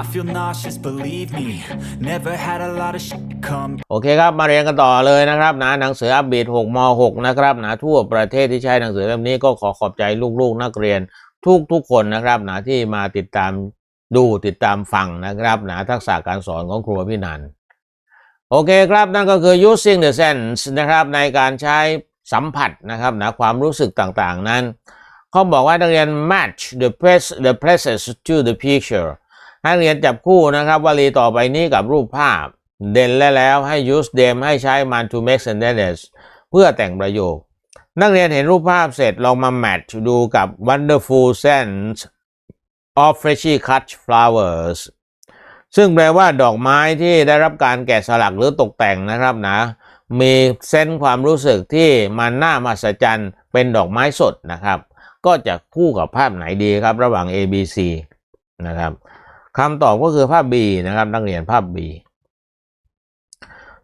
I feel nauseous, believe me. Never had a lot of shit come โอเคครับมาเรียนกันต่อเลยนะครับนะหนังสืออัปเดต6ม6นะครับนะทั่วประเทศที่ใช้หนังสือเล่มนี้ก็ขอขอบใจลูกๆ นักเรียนทุกทุกๆคนนะครับนะที่มาติดตามดูติดตามฟังนะครับนะทักษะการสอนของครูพี่นันโอเคครับนั่นก็คือ using the sense นะครับในการใช้สัมผัสนะครับนะความรู้สึกต่างๆนั้นเขาบอกว่านักเรียน match the place the places to the picture ให้เรียนจับคู่นะครับวลีต่อไปนี้กับรูปภาพ เด่นและแล้วให้ use them ให้ใช้มัน to make sentences เพื่อแต่งประโยค นักเรียนเห็นรูปภาพเสร็จลองมา match ดูกับ wonderful sense of freshly cut flowers ซึ่งแปลว่าดอกไม้ที่ได้รับการแกะสลักหรือตกแต่งนะครับนะ มีเซนส์ความรู้สึกที่มันน่ามหัศจรรย์เป็นดอกไม้สดนะครับ ก็จะคู่กับภาพไหนดีครับระหว่าง A B C นะครับ คำตอบก็คือภาพ B นะครับ นักเรียนภาพ B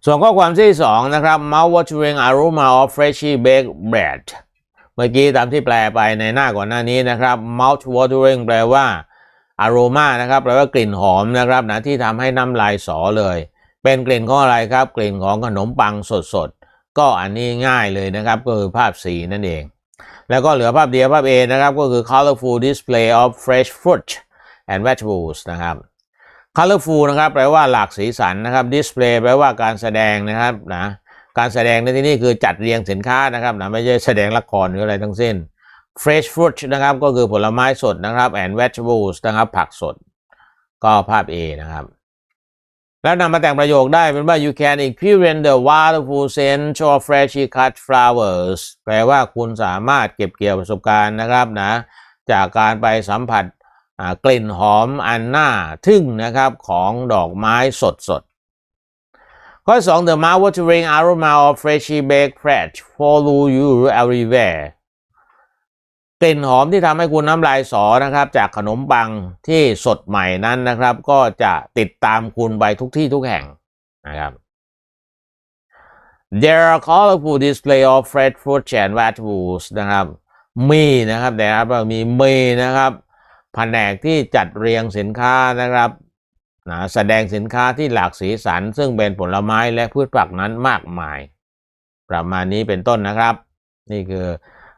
ส่วนข้อความที่ 2 นะครับ mouth watering aroma of freshly baked bread เมื่อกี้ตามที่แปลไปในหน้าก่อนหน้านี้นะครับ mouth watering แปลว่า aroma นะครับแปลว่ากลิ่นหอมนะครับนะที่ทำให้น้ำลายสอเลย เป็นกลิ่นของอะไรครับ กลิ่นของขนมปังสดๆ ก็อันนี้ง่ายเลยนะครับ ก็คือภาพ C นั่นเอง แล้วก็เหลือภาพเดียวภาพ A นะครับ ก็คือ colorful display of fresh fruit and vegetables นะครับ colorful นะครับแปลว่าหลากสีสันนะครับ display แปลว่าการแสดงนะครับนะการแสดงในที่นี้คือจัดเรียงสินค้านะครับนะไม่ใช่แสดงละครหรืออะไรทั้งสิ้น fresh fruit นะครับก็คือผลไม้สดนะครับ and vegetables นะครับผักสด ก็ภาพ A นะครับแล้วนำมาแต่งประโยคได้เป็นว่า you can experience the wonderful scent of freshly cut flowers แปลว่าคุณสามารถเก็บเกี่ยวประสบการณ์นะครับนะจากการไปสัมผัส กลิ่นหอมอันน่าทึ่งนะครับของดอกไม้สดสดข้อ 2 the mouth watering aroma of freshly baked bread follow you everywhere กลิ่นหอมที่ทำให้คุณน้ำลายสอนะครับ จากขนมปังที่สดใหม่นั้นนะครับ ก็จะติดตามคุณไปทุกที่ทุกแห่งนะครับ There are colorful display of fresh fruit and vegetables นะครับ มีนะครับแต่ครับมีมีนะครับ แผนกที่จัดเรียงสินค้านะครับนะแสดงสินค้าที่หลากสีสัน ซึ่งเป็นผลไม้และพืชผักนั้นมากมาย ประมาณนี้เป็นต้นนะครับ นี่คือ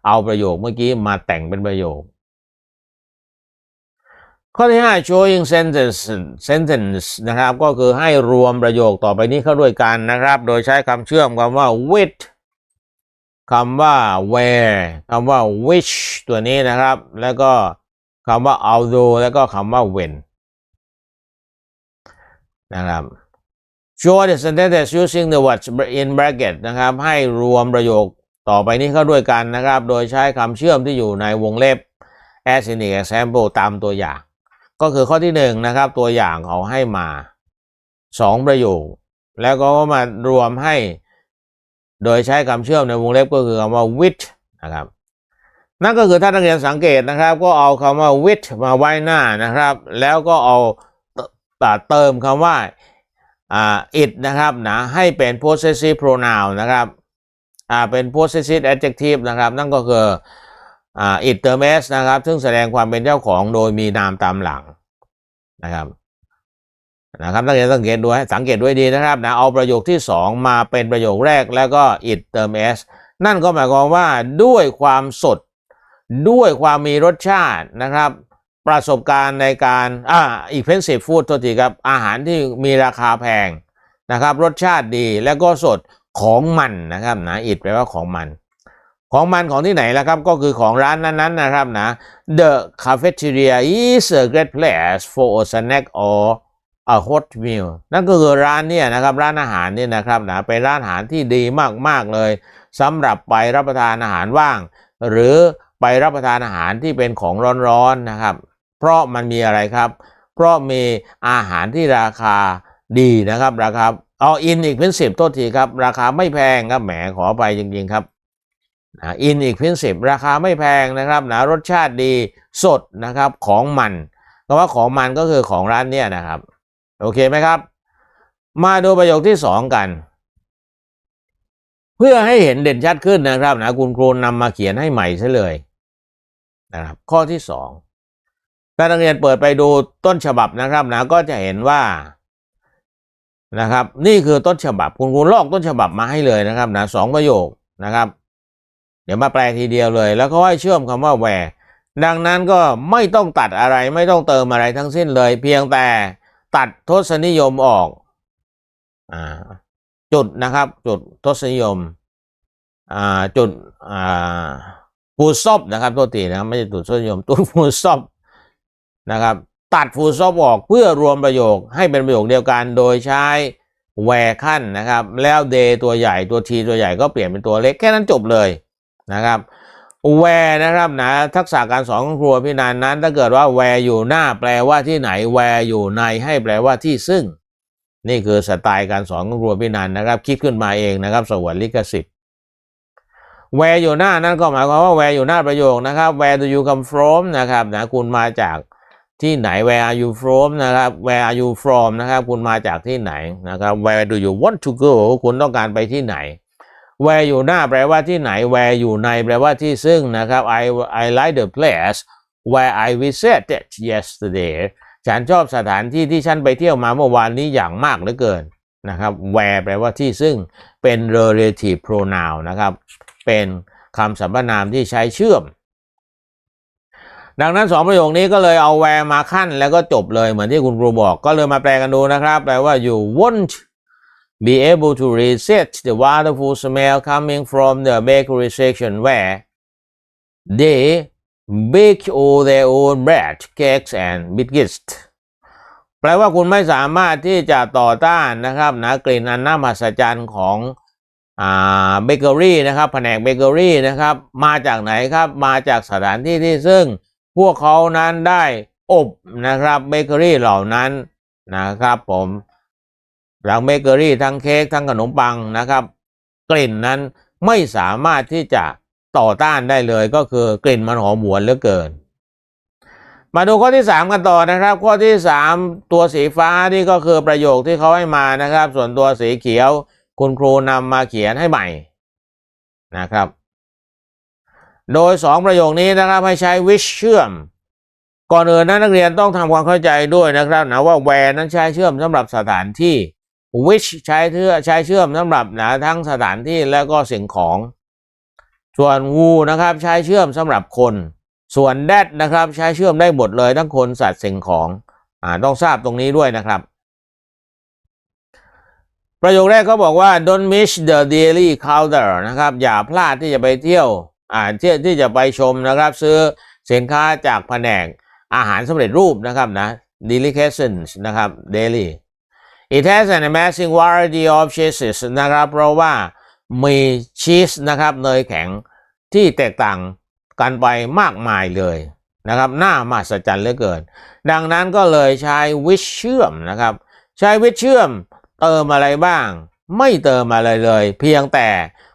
เอาประโยคเมื่อกี้มาแต่งเป็นประโยค ข้อที่ 5 showing sentence sentence นะครับ ก็คือให้รวมประโยคต่อไปนี้เข้าด้วยกันนะครับ โดยใช้คำเชื่อมคำว่า with คำว่า where คำว่า which ตัวนี้นะครับ แล้วก็ คำว่า although แล้วก็คำว่า when นะครับ show the sentences using the words in bracket นะครับ ให้รวมประโยคต่อไปนี้เข้าด้วยกันนะครับ โดยใช้คำเชื่อมที่อยู่ในวงเล็บ as in the example ตามตัวอย่าง ก็คือข้อที่หนึ่งนะครับ ตัวอย่างเขาให้มาสองประโยค แล้วก็มารวมให้ โดยใช้คำเชื่อมในวงเล็บก็คือคำว่า with นะครับ นั่นก็คือถ้านักเรียนสังเกตนะครับ ก็เอาคำว่า with มาไว้หน้านะครับ แล้วก็เอาเติเติมคำว่าอ่า it นะครับนะให้เป็น possessive pronoun นะครับอ่าเป็น possessive adjective นะครับ นั่นก็คืออ่า it เติม s นะครับ ซึ่งแสดงความเป็นเจ้าของโดยมีนามตามหลังนะครับนะครับนักเรียนสังเกตดูให้สังเกตด้วยดีนะครับนะเอาประโยคที่ 2 มาเป็นประโยคแรกแล้วก็ it เติม s นั่นก็หมายความว่าด้วยความสด ด้วยความมีรสชาตินะครับ ประสบการณ์ในการอ่า expensive food โทษทีครับอาหารที่มีราคาแพงนะครับ รสชาติดีแล้วก็สดของมันนะครับนะ it แปลว่าของมัน ของมันของที่ไหนล่ะครับ ก็คือของร้านนั้นๆนะครับนะ The cafeteria is a great place for a snack or a hot meal นั่นก็คือร้านเนี่ยนะครับร้านอาหารเนี่ยนะครับนะเป็นร้านอาหารที่ดีมากๆเลยสำหรับไปรับประทานอาหารว่าง หรือ ไปรับประทานอาหารที่เป็นของร้อนๆนะครับ เพราะมันมีอะไรครับ เพราะมีอาหารที่ราคาดีนะครับราคาเอาอินอีกเป็นสิบโทษทีครับ ราคาไม่แพงครับแหมขอไปจริงๆครับอินอีกเป็นสิบราคาไม่แพงนะครับนะรสชาติดีสดนะครับของมันคำว่าของมันก็คือของร้านเนี่ยนะครับ โอเคไหมครับ มาดูประโยคที่สองกัน เพื่อให้เห็นเด่นชัดขึ้นนะครับนะคุณครูนำมาเขียนให้ใหม่ซะเลย นะครับข้อที่สองถ้านักเรียนเปิดไปดูต้นฉบับนะครับนะก็จะเห็นว่านะครับ นี่คือต้นฉบับคุณครูลอกต้นฉบับมาให้เลยนะครับนะสองประโยคนะครับ เดี๋ยวมาแปลทีเดียวเลย แล้วก็ให้เชื่อมคำว่า where ดังนั้นก็ไม่ต้องตัดอะไรไม่ต้องเติมอะไรทั้งสิ้นเลย เพียงแต่ตัดทศนิยมออกอจุดนะครับ จุดทศนิยมจุดอ่า ฟูซอบนะครับโทษทีนะครับไม่ใช่จุดทศนิยมจุดฟูซอบนะครับ ตัดฟูซอบออกเพื่อรวมประโยคให้เป็นประโยคเดียวกันโดยใช้แวร์ขั้นนะครับ แล้วเดตัวใหญ่ตัวทีตัวใหญ่ก็เปลี่ยนเป็นตัวเล็กแค่นั้นจบเลยนะครับแวร์นะครับนะทักษะการสอนของครูพี่นันนั้น ถ้าเกิดว่าแวร์อยู่หน้าแปลว่าที่ไหนแวร์อยู่ในให้แปลว่าที่ซึ่ง นี่คือสไตล์การสอนของครูพี่นันนะครับ คิดขึ้นมาเองนะครับสวรรค์ลิขสิทธิ์ แวร์อยู่หน้านั้นก็หมายความว่าแวร์อยู่หน้าประโยคนะครับ where do you come from นะครับนะคุณมาจากที่ไหน where are you from นะครับ where are you from นะครับ คุณมาจากที่ไหนนะครับ where do you want to go คุณต้องการไปที่ไหน where อยู่หน้าแปลว่าที่ไหน where อยู่ในแปลว่าที่ซึ่งนะครับ I I like the place where I visited yesterday ฉันชอบสถานที่ที่ฉันไปเที่ยวมาเมื่อวานนี้อย่างมากเหลือเกินนะครับ where แปลว่าที่ซึ่งเป็น relative pronoun นะครับ เป็นคำสรรพนามที่ใช้เชื่อม ดังนั้นสองประโยคนี้ก็เลยเอา where มาขั้นแล้วก็จบเลยเหมือนที่คุณครูบอก ก็เลยมาแปลกันดูนะครับ แปลว่า you won't be able to resist the wonderful smell coming from the bakery section where they bake all their own bread, cakes and biscuits แปลว่าคุณไม่สามารถที่จะต่อต้านนะครับนะกลิ่นอันน่ามหัศจรรย์ของ เบเกอรี่นะครับแผนกเบเกอรี่นะครับมาจากไหนครับมาจากสถานที่ที่ซึ่ง พวกเขานั้นได้อบนะครับเบเกอรี่เหล่านั้นนะครับผมทั้งเบเกอรี่ทั้งเค้กทั้งขนมปังนะครับ กลิ่นนั้นไม่สามารถที่จะต่อต้านได้เลยก็คือกลิ่นมันหอมหวนเหลือเกิน มาดูข้อที่ 3 กันต่อนะครับ ข้อที่ 3 ตัวสีฟ้านี่ก็คือประโยคที่เขาให้มานะครับ ส่วนตัวสีเขียว คุณครูนำมาเขียนให้ใหม่นะครับ โดย 2 ประโยคนี้นะครับให้ใช้ which เชื่อม ก่อนอื่นนะนักเรียนต้องทำความเข้าใจด้วยนะครับนะว่า where นั้นใช้เชื่อมสำหรับสถานที่ which ใช้เชื่อใช้เชื่อมสำหรับนะทั้งสถานที่แล้วก็สิ่งของ ส่วน who นะครับใช้เชื่อมสำหรับคน ส่วน that นะครับใช้เชื่อมได้หมดเลยทั้งคนสัตว์สิ่งของอ่าต้องทราบตรงนี้ด้วยนะครับ ประโยคแรกเขาบอกว่า don't miss the daily counter นะครับ อย่าพลาดที่จะไปเที่ยวอ่าที่ที่จะไปชมนะครับ ซื้อสินค้าจากแผนกอาหารสำเร็จรูปนะครับนะ delicacies นะครับ daily It has an amazing variety of cheeses นะครับ เพราะว่ามีชีสนะครับเนยแข็งที่แตกต่างกันไปมากมายเลยนะครับน่ามหัศจรรย์เหลือเกิน ดังนั้นก็เลยใช้วิชเชื่อมนะครับ ใช้วิชเชื่อม เติมอะไรบ้าง ไม่เติมอะไรเลย เพียงแต่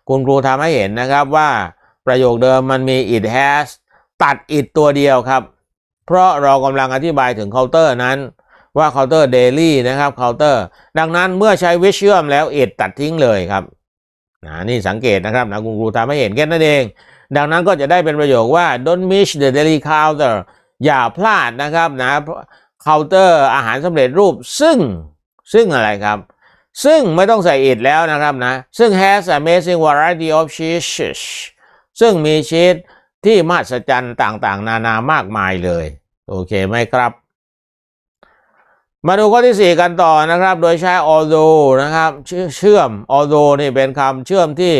คุณครูทำให้เห็นนะครับว่าประโยคเดิมมันมี it has ตัด it ตัวเดียวครับ เพราะเรากำลังอธิบายถึงเคาน์เตอร์นั้นว่าเคาน์เตอร์เดลี่นะครับเคาน์เตอร์ ดังนั้นเมื่อใช้วิชเชื่อมแล้ว it ตัดทิ้งเลยครับนะนี่สังเกตนะครับนะคุณครูทำให้เห็นแค่นั้นเอง ดังนั้นก็จะได้เป็นประโยคว่า don't miss the daily counter อย่าพลาดนะครับนะเคาน์เตอร์อาหารสำเร็จรูปซึ่งซึ่งอะไรครับ ซึ่งไม่ต้องใส่ it แล้วนะครับนะ ซึ่ง has amazing variety of cheeses ซึ่งมีชีสที่มหัศจรรย์ต่างๆ นานามากมายเลย โอเคไหมครับ มาดูข้อที่ 4 กันต่อนะครับ โดยใช้ although นะครับ เชื่อเชื่อม although นี่เป็นคำเชื่อมที่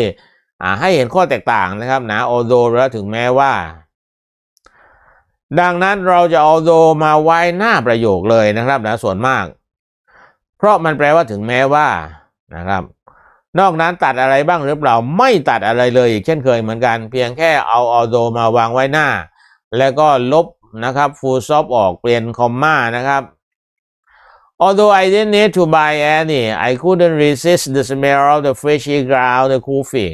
ให้เห็นข้อแตกต่างนะครับนะ although แล้วถึงแม้ว่า ดังนั้นเราจะ although มาไว้หน้าประโยคเลยนะครับนะส่วนมาก ราะมันแปลว่าถึงแม้ว่านะครับ นอกนั้นตัดอะไรบ้างหรือเปล่าไม่ตัดอะไรเลยอีกเช่นเคยเหมือนกัน เพียงแค่เอา although มาวางไว้หน้า แล้วก็ลบนะครับ full stop ออกเปลี่ยนคอมมานะครับ Although I didn't need to buy any, I couldn't resist the smell of the freshly ground coffee.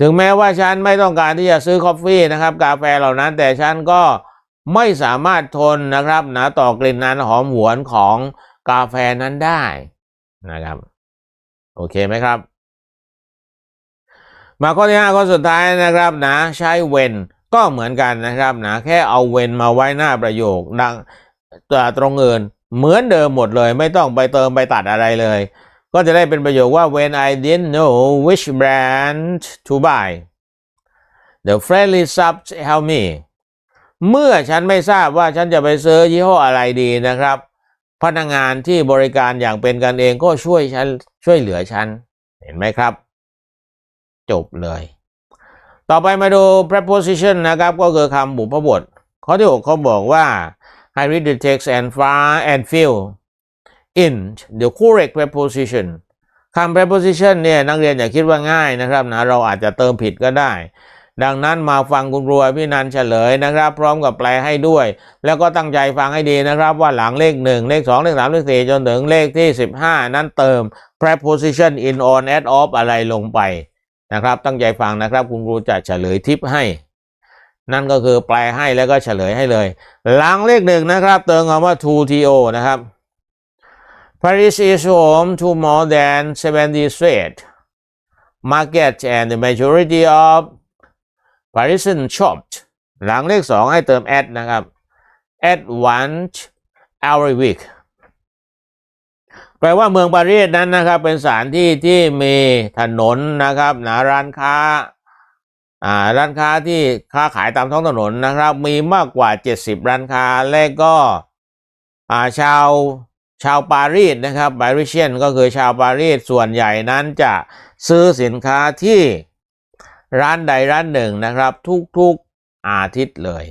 ถึงแม้ว่าฉันไม่ต้องการที่จะซื้อ c o f ฟนะครับ กาแฟเหล่านั้น แต่ฉันก็ไม่สามารถทนนะครับนะต่อกลิ่นนั้นหอมหวนของ กาแฟนั้นได้นะครับ โอเคไหมครับ มาข้อที่5ข้อสุดท้ายนะครับนะใช้ when ก็เหมือนกันนะครับนะแค่เอา when มาไว้หน้าประโยคดังตัวตรงอื่นเหมือนเดิมหมดเลย ไม่ต้องไปเติมไปตัดอะไรเลย ก็จะได้เป็นประโยคว่า when I didn't know which brand to buy the friendly sub help me เมื่อฉันไม่ทราบว่าฉันจะไปซื้อยี่ห้ออะไรดีนะครับ พนักงานที่บริการอย่างเป็นกันเองก็ช่วยฉันช่วยเหลือฉัน เห็นไหมครับ จบเลย ต่อไปมาดู preposition นะครับ ก็คือคำบุพบท ข้อที่ 6 เขาบอกว่า I read the text and find and fill in the correct preposition คำ preposition เนี่ยนักเรียนอย่าคิดว่าง่ายนะครับนะเราอาจจะเติมผิดก็ได้ ดังนั้นมาฟังคุณครูพี่นันเฉลยนะครับ พร้อมกับแปลให้ด้วย แล้วก็ตั้งใจฟังให้ดีนะครับ ว่าหลังเลข 1 เลข 2 เลข 3 เลข 4 จนถึงเลขที่ 15 นั้นเติม preposition in on at of อะไรลงไปนะครับ ตั้งใจฟังนะครับคุณครูจะเฉลยทิปให้ นั่นก็คือแปลให้แล้วก็เฉลยให้เลย หลังเลขหนึ่งนะครับ เติมคำว่า to to นะครับ Paris is home to more than 70 street market and the majority of Parisian shops หลังเลขสองให้เติม at นะครับ at once every week แปลว่าเมืองปารีสนั้นนะครับ เป็นสถานที่ที่มีถนนนะครับนะร้านค้าอ่าร้านค้าที่ค้าขายตามท้องถนนนะครับ มีมากกว่า 70 ร้านค้าและก็อ่าชาวชาวปารีสนะครับปาริเชียนก็คือชาวปารีสส่วนใหญ่นั้นจะซื้อสินค้าที่ ร้านใดร้านหนึ่งนะครับ ทุกๆอาทิตย์เลย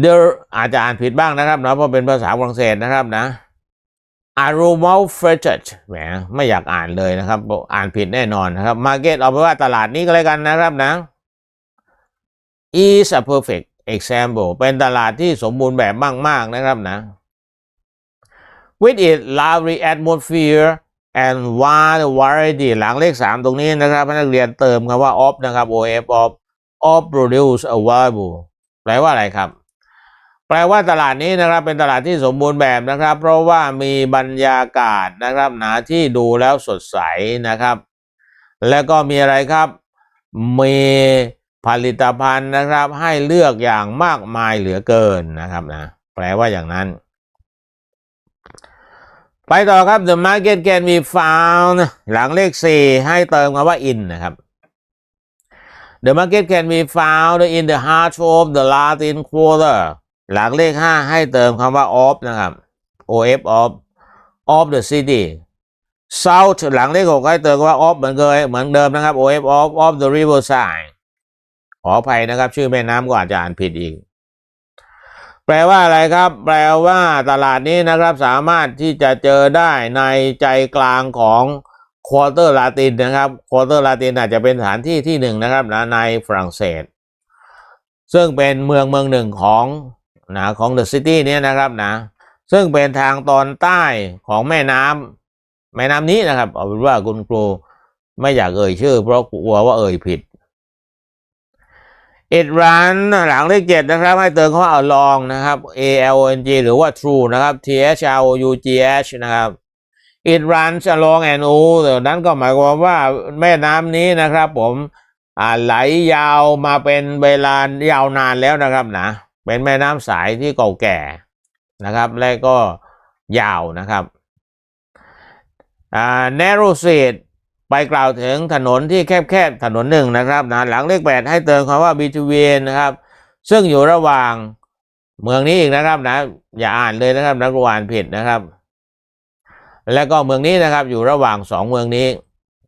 เดออาจจะอ่านผิดบ้างนะครับนะเพราะเป็นภาษาฝรั่งเศสนะครับนะ a r o m a f r e t e แหมไม่อยากอ่านเลยนะครับอกอ่านผิดแน่นอนนะครับ Market เอาไปว่าตลาดนี้ก็แล้วกันนะครับนะ is a perfect example เป็นตลาดที่สมบูรณ์แบบมาก ๆ นะครับนะ with its lovely atmosphere and wide variety หลังเลข 3 ตรงนี้นะครับนักเรียนเติมคำว่า of นะครับ of of of produce available แปลว่าอะไรครับ แปลว่าตลาดนี้นะครับเป็นตลาดที่สมบูรณ์แบบนะครับ เพราะว่ามีบรรยากาศนะครับนะที่ดูแล้วสดใสนะครับ แล้วก็มีอะไรครับ มีผลิตภัณฑ์นะครับให้เลือกอย่างมากมายเหลือเกินนะครับนะแปลว่าอย่างนั้น ไปต่อครับ the market can be found หลังเลข 4 ให้เติมคำว่า in นะครับ the market can be found in the heart of the Latin Quarter หลังเลข 5 ให้เติมคำว่า of นะครับ of of of the city south หลังเลข 6 ให้เติมคำว่า of เหมือนเคยเหมือนเดิมนะครับ of of of the riverside ขออภัยนะครับ ชื่อแม่น้ำก็อาจจะอ่านผิดอีก แปลว่าอะไรครับ แปลว่าตลาดนี้นะครับสามารถที่จะเจอได้ในใจกลางของควอเตอร์ลาตินนะครับควอเตอร์ลาตินอาจจะเป็นสถานที่ที่หนึ่งนะครับนะในฝรั่งเศส ซึ่งเป็นเมืองเมืองหนึ่งของนะของเดอะซิตี้นี้นะครับนะซึ่งเป็นทางตอนใต้ของแม่น้ำแม่น้ำนี้นะครับเอาเป็นว่าคุณครูไม่อยากเอ่ยชื่อ เพราะกลัวว่าเอ่ยผิด it run หลังเลขเจ็ดนะครับ ให้เติมคำว่า along นะครับ a l o n g หรือว่า true นะครับ t h r o u g h นะครับ it runs along and o เดี๋ยวนั้นก็หมายความว่าแม่น้ำนี้นะครับ ผมไหลยาวมาเป็นเวลายาวนานแล้วนะครับนะ เป็นแม่น้ำสายที่เก่าแก่นะครับ และก็ยาวนะครับอ่า narrow street ไปกล่าวถึงถนนที่แคบๆถนนหนึ่งนะครับนะหลังเลขแปดให้เติมคำว่า between นะครับ ซึ่งอยู่ระหว่างเมืองนี้อีกนะครับนะอย่าอ่านเลยนะครับนักอ่านผิดนะครับ แล้วก็เมืองนี้นะครับอยู่ระหว่างสองเมืองนี้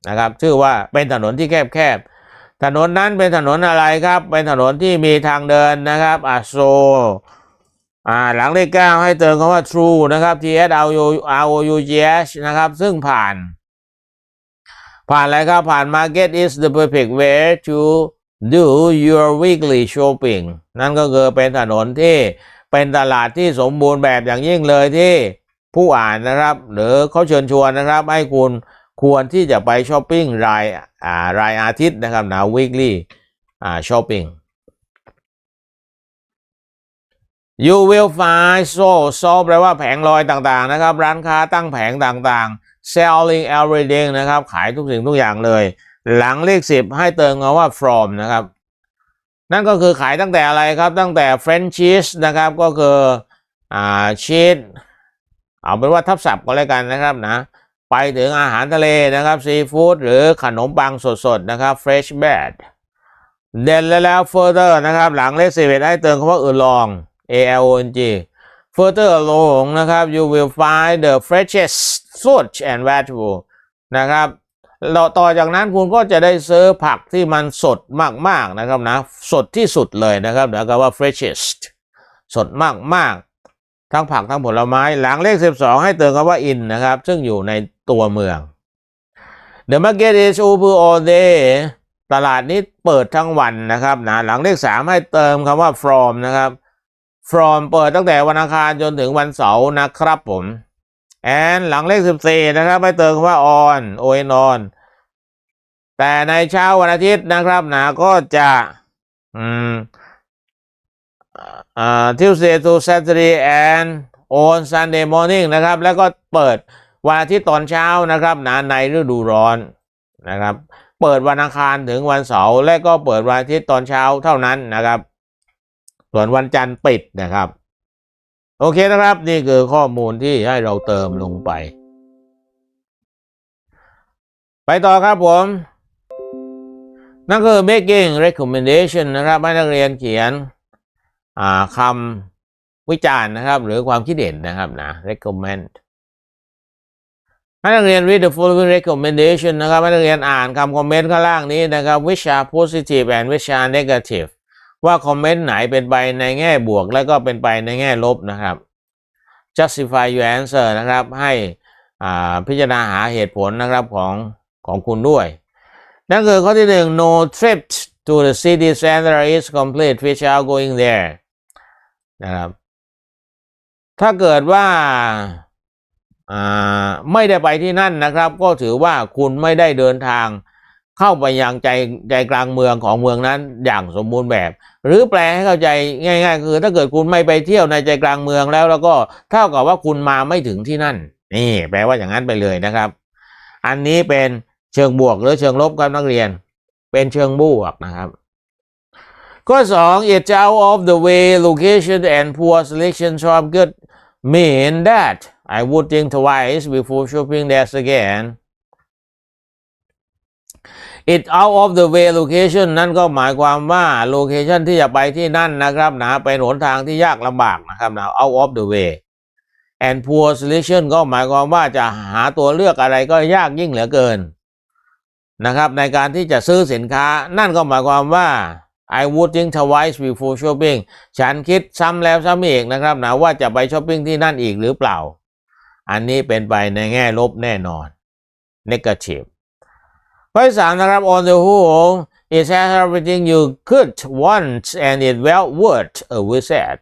นะครับ ชื่อว่าเป็นถนนที่แคบๆถนนนั้นเป็นถนนอะไรครับ เป็นถนนที่มีทางเดินนะครับอะโซอ่าหลังเลขเก้าให้เติมคำว่า true นะครับ t s r o r o u g h นะครับ ซึ่งผ่าน ผ่านอะไรครับ ผ่าน market is the perfect way to do your weekly shopping นั่นก็คือเป็นถนนที่เป็นตลาดที่สมบูรณ์แบบอย่างยิ่งเลยที่ผู้อ่านนะครับ หรือเขาเชิญชวนนะครับ ให้คุณควรที่จะไปช้อปปิ้งรายอ่ารายอาทิตย์นะครับนะ weekly อ่า shopping you will find so so แปลว่าแผงลอยต่างๆนะครับ ร้านค้าตั้งแผงต่างๆ selling everything นะครับ ขายทุกสิ่งทุกอย่างเลย หลังเลขสิบให้เติมคำว่า from นะครับ นั่นก็คือขายตั้งแต่อะไรครับ ตั้งแต่ French cheese นะครับ ก็คืออ่าชีสเอาเป็นว่าทับศัพท์ก็แล้วกันนะครับนะ ไปถึงอาหารทะเลนะครับซีฟู้ดหรือขนมปังสดๆนะครับ fresh bread เด่นแล้วแล้ว further นะครับ หลังเลขสิบให้เติมคำว่า along a l o n g further along นะครับ you will find the freshest fruit and vegetable นะครับเราต่อจากนั้นคุณก็จะได้ซื้อผักที่มันสดมากๆนะครับนะสดที่สุดเลยนะครับแล้วก็ว่า freshest สดมากๆ ทั้งผักทั้งผลไม้ หลังเลข 12 ให้เติมคำว่า in นะครับ ซึ่งอยู่ในตัวเมือง The market is open all day ตลาดนี้เปิดทั้งวันนะครับนะหลังเลข 3 ให้เติมคำว่า from นะครับ from เปิดตั้งแต่วันอังคารจนถึงวันเสาร์นะครับผม and หลังเลข 14 นะครับให้เติมคำว่า on o n on แต่ในเช้าวันอาทิตย์นะครับนะก็จะ อืมอ่า Tuesday to Saturday and on Sunday morning นะครับ แล้วก็เปิดวันอาทิตย์ตอนเช้านะครับนะในฤดูร้อนนะครับ เปิดวันอังคารถึงวันเสาร์และก็เปิดวันอาทิตย์ตอนเช้าเท่านั้นนะครับ ส่วนวันจันทร์ปิดนะครับ โอเคนะครับ นี่คือข้อมูลที่ให้เราเติมลงไป ไปต่อครับผม นั่นคือ making recommendation นะครับให้นักเรียนเขียนคำวิจารณ์นะครับ หรือความคิดเห็นนะครับนะ recommend ให้นักเรียน read the following recommendation นะครับให้นักเรียนอ่านคำคอมเมนต์ข้างล่างนี้นะครับ which are positive and which are negative ว่าคอมเมนต์ไหนเป็นไปในแง่บวก และก็เป็นไปในแง่ลบนะครับ justify your answer นะครับให้พิจารณาหาเหตุผลนะครับของของคุณด้วย นั่นคือข้อที่หนึ่ง no trip to the city center is complete without going there นะครับถ้าเกิดว่าอ่าไม่ได้ไปที่นั่นนะครับ ก็ถือว่าคุณไม่ได้เดินทาง เข้าไปยังใจใจกลางเมืองของเมืองนั้นอย่างสมบูรณ์แบบ หรือแปลให้เข้าใจง่าย ๆ คือ ถ้าเกิดคุณไม่ไปเที่ยวในใจกลางเมืองแล้ว แล้วก็เท่ากับว่าคุณมาไม่ถึงที่นั่น นี่ แปลว่าอย่างนั้นไปเลยนะครับ อันนี้เป็นเชิงบวกหรือเชิงลบครับนักเรียน เป็นเชิงบวกนะครับ ข้อสอง it's out of the way location and poor selection shop could mean that I would think twice before shopping there again it out of the way location นั่นก็หมายความว่า location ที่จะไปที่นั่นนะครับนะเป็นหนทางที่ยากลำบากนะครับนะ out of the way and poor selection ก็หมายความว่าจะหาตัวเลือกอะไรก็ยากยิ่งเหลือเกินนะครับในการที่จะซื้อสินค้านั่นก็หมายความว่า I would think twice before shopping ฉันคิดซ้ำแล้วซ้ำอีกนะครับนะว่าจะไปช้อปปิ้งที่นั่นอีกหรือเปล่า อันนี้เป็นไปในแง่ลบแน่นอน negative ข้อที่สามนะครับ on the whole it has everything you could want and it well worth a visit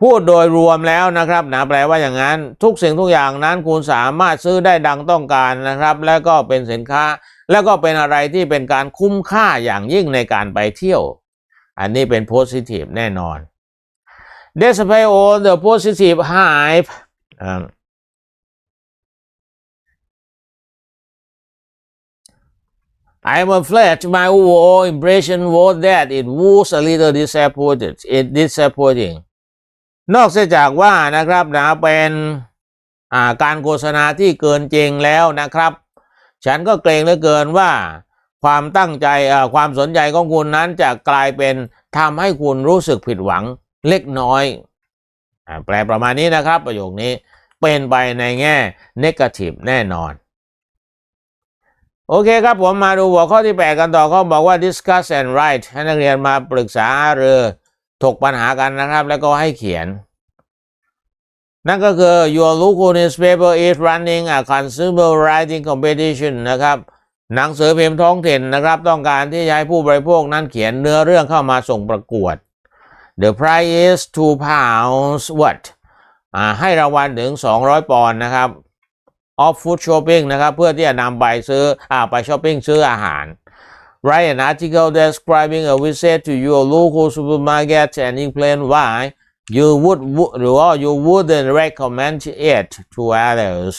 พูดโดยรวมแล้วนะครับนะแปลว่าอย่างนั้น ทุกสิ่งทุกอย่างนั้นคุณสามารถซื้อได้ดังต้องการนะครับ แล้วก็เป็นสินค้า แล้วก็เป็นอะไรที่เป็นการคุ้มค่าอย่างยิ่งในการไปเที่ยว อันนี้เป็น positive แน่นอน despite all the positive hype I'm afraid my overall impression was that it was a little disappointed it disappointing นอกเสียจากว่านะครับนะเป็นการโฆษณาที่เกินจริงแล้วนะครับ ฉันก็เกรงเหลือเกินว่าความตั้งใจอ่าความสนใจของคุณนั้นจะกลายเป็นทำให้คุณรู้สึกผิดหวังเล็กน้อยอแปลประมาณนี้นะครับประโยคนี้เป็นไปในแง่ negative แน่นอน โอเคครับผมมาดูหัวข้อที่ 8 กันต่อเขาบอกว่า discuss and write ให้นักเรียนมาปรึกษาหรือถกปัญหากันนะครับ แล้วก็ให้เขียน นั่นก็คือ your local newspaper is running a consumer writing competition นะครับ หนังสือพิมพ์ท้องถิ่นนะครับ ต้องการที่จะให้ผู้บริโภคนั้นเขียนเนื้อเรื่องเข้ามาส่งประกวด the prize is two pounds what ให้รางวัลถึง 200 ปอนด์นะครับ of food shopping นะครับเพื่อที่จะนำไปซื้ออไปช้อปปิ้งซื้ออาหาร Write an article describing a visit to your local supermarket and explain why you would wo- หรือว่า you wouldn't recommend it to others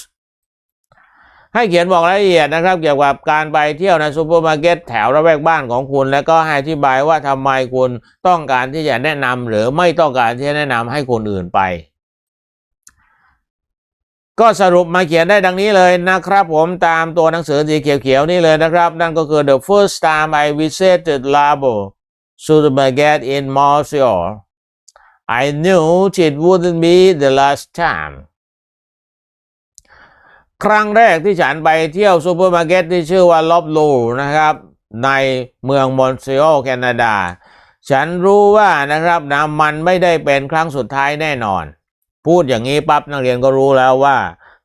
ให้เขียนบอกรายละเอียดนะครับ เกี่ยวกับการไปเที่ยวในซูเปอร์มาร์เก็ตแถวระแวกบ้านของคุณ แล้วก็ให้อธิบายว่าทำไมคุณต้องการที่จะแนะนำหรือไม่ต้องการที่จะแนะนำให้คนอื่นไป ก็สรุปมาเขียนได้ดังนี้เลยนะครับผมตามตัวหนังสือสีเขียวๆนี่เลยนะครับ นั่นก็คือ the first time I visited Labo supermarket in Montreal I knew it wouldn't be the last time ครั้งแรกที่ฉันไปเที่ยวซูเปอร์มาร์เก็ตที่ชื่อว่าลอบลูนะครับ ในเมืองมอนทรีออลแคนาดา ฉันรู้ว่านะครับนะมันไม่ได้เป็นครั้งสุดท้ายแน่นอน พูดอย่างนี้ปั๊บนักเรียนก็รู้แล้วว่า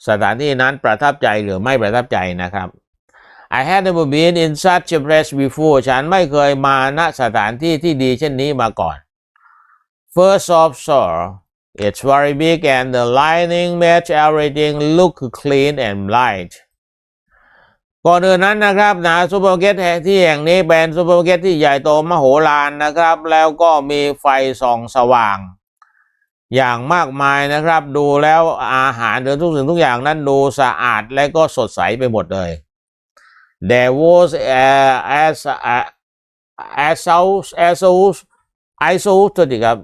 สถานที่นั้นประทับใจหรือไม่ประทับใจนะครับ I had never been in such a place before ฉันไม่เคยมาณสถานที่ที่ดีเช่นนี้มาก่อน First of all it's very big and the lighting made everything look clean and light ก่อนอื่นนั้นนะครับนะซูเปอร์มาร์เก็ตที่แห่งนี้เป็นซูเปอร์มาร์เก็ตที่ใหญ่โตมโหฬารนะครับ แล้วก็มีไฟส่องสว่าง อย่างมากมายนะครับ ดูแล้วอาหารหรือทุกสิ่งทุกอย่างนั้นดูสะอาดและก็สดใสไปหมดเลย There was uh, as uh, as so as so ISO ตัวนี้ครับ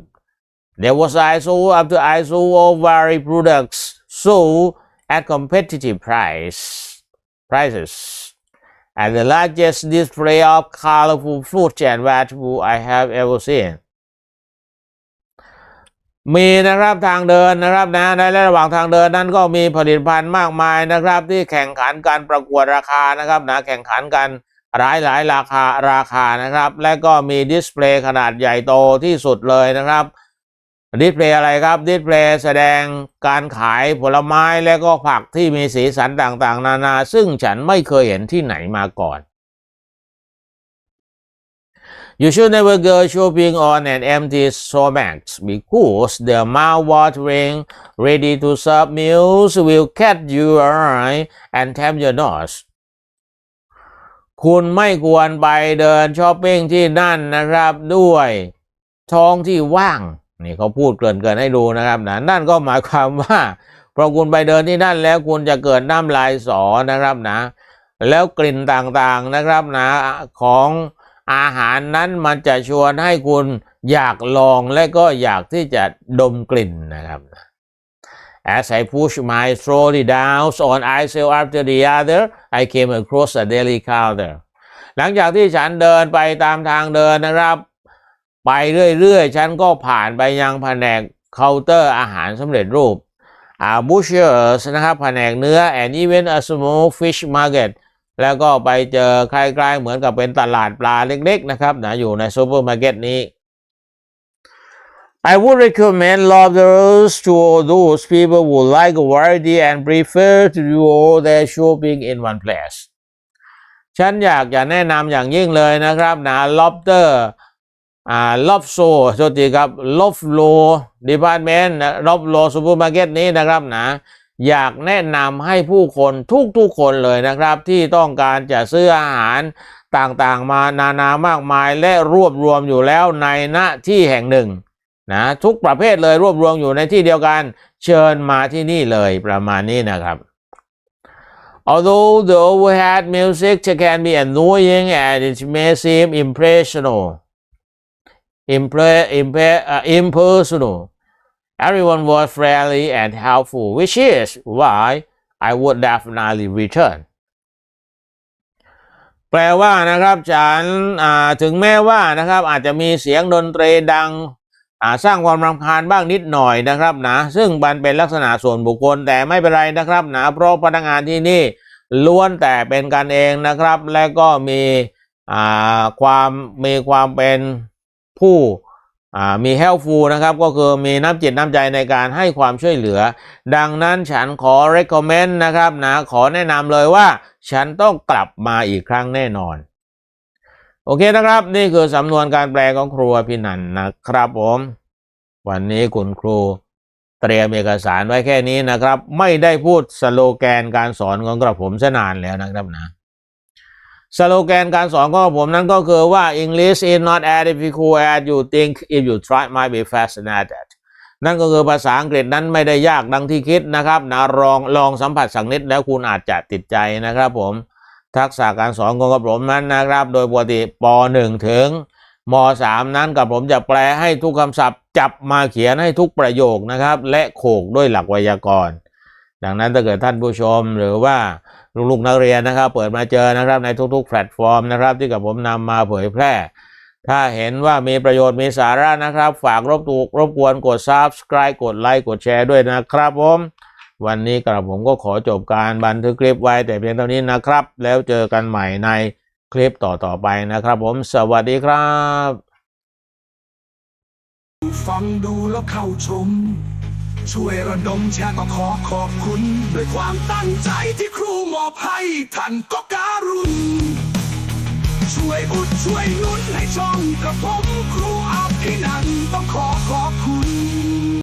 There was ISO up to ISO of varied products so at competitive price prices and the largest display of colorful fruits and vegetables I have ever seen มีนะครับทางเดินนะครับนะในระหว่างทางเดินนั้นก็มีผลิตภัณฑ์มากมายนะครับ ที่แข่งขันกันประกวดราคานะครับนะแข่งขันกันหลายหลายราคาราคานะครับ และก็มีดิสเพลย์ขนาดใหญ่โตที่สุดเลยนะครับดิสเพลย์อะไรครับดิสเพลย์แสดงการขายผลไม้และก็ผักที่มีสีสันต่างๆ นานา ซึ่งฉันไม่เคยเห็นที่ไหนมาก่อน You should never go shopping on an empty stomach because the mouth-watering, ready-to-serve meals will catch your eye and tap your nose. คุณไม่ควรไปเดินช้อปปิ้งที่นั่นนะครับด้วยท้องที่ว่าง นี่เขาพูดเกรินให้ดูนะครับนะนั่นก็หมายความว่าพอคุณไปเดินที่นั่นแล้วคุณจะเกิดน้ำลายสอนะครับนะ แล้วกลิ่นต่างๆนะครับนะของ อาหารนั้นมันจะชวนให้คุณอยากลองและก็อยากที่จะดมกลิ่นนะครับ As I push my trolley down on aisle after the other I came across a deli counter หลังจากที่ฉันเดินไปตามทางเดินนะครับ ไปเรื่อยๆ ฉันก็ผ่านไปยังแผนกเคาน์เตอร์อาหารสำเร็จรูปอา butchers นะครับแผนกเนื้อ and even a small fish market แล้วก็ไปเจอคล้ายๆเหมือนกับเป็นตลาดปลาเล็กๆนะครับนะอยู่ในซูเปอร์มาร์เก็ตนี้ I would recommend lobsters to those people who like variety and prefer to do all their shopping in one place ฉันอยากจะแนะนำอย่างยิ่งเลยนะครับนะ lobster อ่า lobso โทษทีครับ loblo department นะ loblo supermarket นี้นะครับนะ อยากแนะนำให้ผู้คนทุกๆคนเลยนะครับ ที่ต้องการจะซื้ออาหารต่างๆมานานามากมายและรวบรวมอยู่แล้วในณที่แห่งหนึ่งนะทุกประเภทเลยรวบรวมอยู่ในที่เดียวกันเชิญมาที่นี่เลยประมาณนี้นะครับ Although the overhead music can be annoying and it may seem impressional, impre, impre, uh, impersonal, everyone was friendly and helpful, which is why I would definitely return. แปลว่านะครับฉันถึงแม้ว่านะครับอาจจะมีเสียงดนตรีดังสร้างความรำคาญบ้างนิดหน่อยนะครับนะซึ่งมันเป็นลักษณะส่วนบุคคลแต่ไม่เป็นไรนะครับนะเพราะพนักงานที่นี่ล้วนแต่เป็นกันเองนะครับ และก็มีความมีความเป็นผู้ มี helpful นะครับก็คือมีน้ำจิตน้ำใจในการให้ความช่วยเหลือ ดังนั้นฉันขอ recommend นะครับนะขอแนะนำเลยว่า ฉันต้องกลับมาอีกครั้งแน่นอน โอเคนะครับ นี่คือสำนวนการแปลของครูพี่นันนะครับผม วันนี้คุณครูเตรียมเอกสารไว้แค่นี้นะครับ ไม่ได้พูดสโลแกนการสอนของกระผมซะนานแล้วนะครับนะ สโลแกนการสอนของผมนั้นก็คือว่า English is not as difficult as you think if you try might be fascinated นั่นก็คือภาษาอังกฤษนั้นไม่ได้ยากดังที่คิดนะครับนะลองลองสัมผัสสักนิดแล้วคุณอาจจะติดใจนะครับผม ทักษะการสอนของกับผมนั้นนะครับ โดยปกติป .1 ถึงม .3 นั้นกับผมจะแปลให้ทุกคำศัพท์ จับมาเขียนให้ทุกประโยคนะครับ และโขกด้วยหลักไวยากรณ์ ดังนั้นถ้าเกิดท่านผู้ชมหรือว่า ลูกๆนักเรียนนะครับ เปิดมาเจอนะครับในทุกๆ แพลตฟอร์มนะครับ ที่กับผมนำมาเผยแพร่ ถ้าเห็นว่ามีประโยชน์มีสาระนะครับ ฝากรบตูรบกวนกด subscribe กดไลค์กดแชร์ด้วยนะครับผมวันนี้กระผมก็ขอจบการบันทึกคลิปไว้แต่เพียงเท่านี้นะครับ แล้วเจอกันใหม่ในคลิปต่อๆไปนะครับ ผมสวัสดีครับ ฟังดูแล้วเข้าชม ช่วยระดมแชร์ก็ขอขอบคุณ ด้วยความตั้งใจที่ครู อบให้ท่านก็การุณ ช่วยอุดช่วยนุนให้ช่องกระผมครูอาภินันต้องขอขอบคุณ